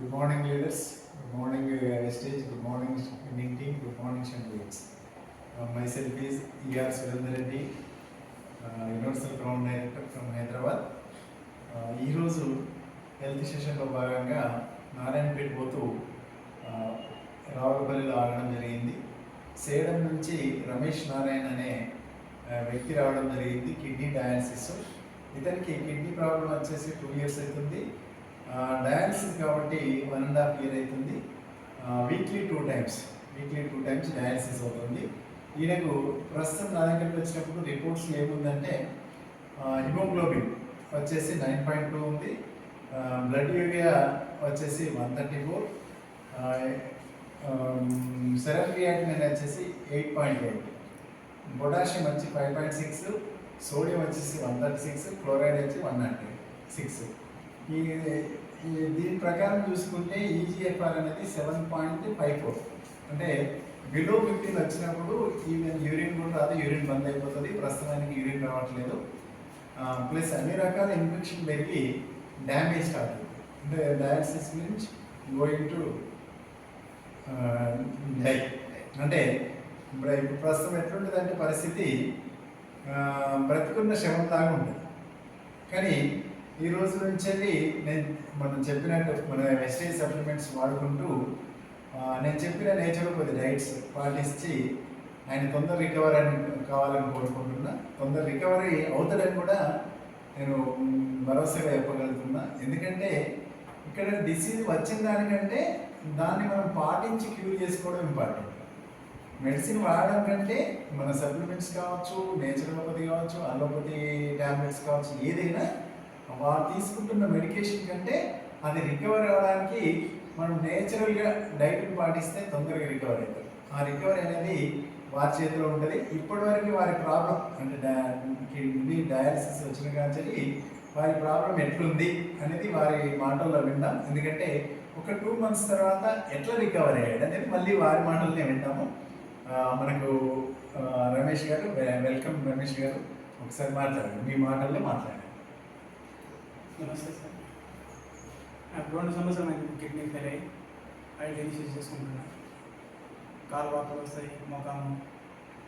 Good morning leaders good morning uh, good morning morning, team good morning morning, my self is E R Surender Reddy universal ground director from Hyderabad ఈరోజు health సెషన్లో భాగంగా నారాయణపేట పోతూ uh, రావులపల్లిలో ఆడడం జరిగింది. సేడం నుంచి రమేష్ నారాయణ అనే uh, వ్యక్తి రావడం జరిగింది కిడ్నీ డయాలసిస్. ఇతనికి కిడ్నీ ప్రాబ్లం వచ్చేసి టూ ఇయర్స్ అవుతుంది. డయాలసిస్ కాబట్టి వన్ అండ్ హాఫ్ ఇయర్ అవుతుంది. Weekly two times weekly two times dialysis అవుతుంది. ఈయనకు ప్రస్తుతం నా దగ్గరికి వచ్చినప్పుడు రిపోర్ట్స్ ఏముందంటే హిమోగ్లోబిన్ వచ్చేసి నైన్ పాయింట్ టూ ఉంది. బ్లడ్ యూరియా వచ్చేసి one thirty four serum creatinine వచ్చేసి ఎయిట్ పాయింట్ ఎయిట్ పొటాషియం వచ్చి ఫైవ్ పాయింట్ సిక్స్ సోడియం వచ్చేసి వన్ థర్టీ సిక్స్ క్లోరైడ్ వచ్చి వన్ నాట్ సిక్స్ ఈ దీని ప్రకారం చూసుకుంటే ఈజీఎఫ్ఆర్ అనేది సెవెన్ పాయింట్ ఫైవ్ ఫోర్ అంటే బిలో ఫిఫ్టీన్ వచ్చినప్పుడు ఈవెన్ యూరిన్ కూడా రాదు యూరిన్ బంద్ అయిపోతుంది ప్రస్తుతానికి యూరిన్ రావట్లేదు. ప్లస్ అన్ని రకాల ఇన్ఫెక్షన్ పెరిగి డ్యామేజ్ స్టార్ట్ అవుతుంది అంటే dialysis means going to die అంటే ఇప్పుడు ఇప్పుడు ప్రస్తుతం ఎట్లుంటుందంటే పరిస్థితి బ్రతుకున్న బ్రతికున్న శవం లాగా ఉంటుంది. కానీ ఈ రోజు నుంచి నేను మనం చెప్పినట్టు మన వెస్టేజ్ సప్లిమెంట్స్ వాడుకుంటూ నేను చెప్పిన నేచర్ కొద్ది డైట్స్ పాటించి ఆయన తొందర రికవర్ అని కావాలని కోరుకుంటున్నా. తొందర రికవరీ అవుతాడని కూడా నేను భరోసాగా చెప్పగలుగుతున్నా. ఎందుకంటే ఇక్కడ డిసీజ్ వచ్చిన దానికంటే దాన్ని మనం పాటించి క్యూర్ చేసుకోవడం ఇంపార్టెంట్. మెడిసిన్ వాడడం కంటే మన సప్లిమెంట్స్ కావచ్చు నేచురోపతి కావచ్చు అలోపతి ట్యాబ్లెట్స్ కావచ్చు ఏదైనా వారు తీసుకుంటున్న మెడికేషన్ కంటే అది రికవర్ అవ్వడానికి మనం నేచురల్గా డైట్ని పాటిస్తే తొందరగా రికవర్ అవుతుంది ఆ రికవరీ అనేది వారి చేతిలో ఉంటుంది. ఇప్పటివరకు వారి ప్రాబ్లం అంటే డయా- కిడ్నీ డయాలసిస్ వచ్చిన కానీ వారి ప్రాబ్లం ఎట్లుంది అనేది వారి మాటల్లో విన్నాం ఎందుకంటే ఒక టూ మంత్స్ తర్వాత ఎట్లా రికవర్ అయ్యాడు అనేది మళ్ళీ వారి మాటలనే వింటాము. మనకు రమేష్ గారు వెల్కమ్ రమేష్ గారు. ఒకసారి మాట్లాడండి. మీ మాటల్లో మాట్లాడండి. నమస్తే సార్. నాకు రెండు సంవత్సరం అయింది కిడ్నీ ఫెయిల్ అయ్యి. అది డెలిషియస్ చేసుకుంటున్నా. కాలు వాపులు వస్తాయి మొఖాము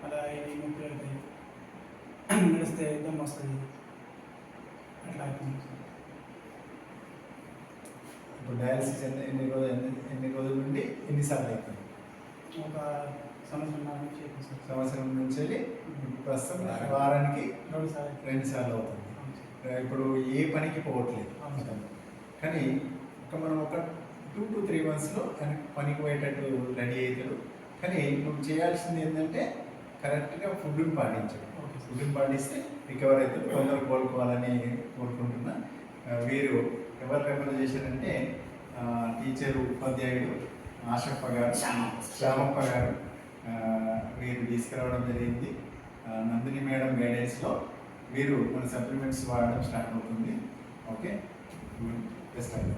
అలా ఇవి ముక్కులు వెళ్తాయి నడిస్తే దమ్ వస్తుంది. అట్లా. ఇప్పుడు డయాలసిస్ ఎన్ని ఎన్ని రోజులు ఎన్ని రోజుల నుండి ఎన్నిసార్లు అవుతుంది ఒక సంవత్సరం నుంచి సంవత్సరం నుంచి వెళ్ళి ప్రస్తుతం వారానికి రెండు సార్లు రెండు సార్లు అవుతుంది. ఇప్పుడు ఏ పనికి పోవట్లేదు. కానీ ఒక మనం ఒక టూ టు త్రీ మంత్స్లో ఆయన పనికి పోయేటట్టు రెడీ అవుతాడు. కానీ నువ్వు చేయాల్సింది ఏంటంటే కరెక్ట్గా ఫుడ్ని పాటించడం. ఫుడ్ని పాటిస్తే రికవర్ అవుతుంది తొందర కోలుకోవాలని కోరుకుంటున్నా వీరు ఎవరు రెఫర్ చేశారంటే టీచర్ ఉపాధ్యాయుడు ఆశప్ప గారు శ్యామప్ప గారు వీరు తీసుకురావడం జరిగింది. నందిని మేడం గైడెన్స్లో మీరు మన సప్లిమెంట్స్ వాడడం స్టార్ట్ అవుతుంది. ఓకే బెస్ట్ అండి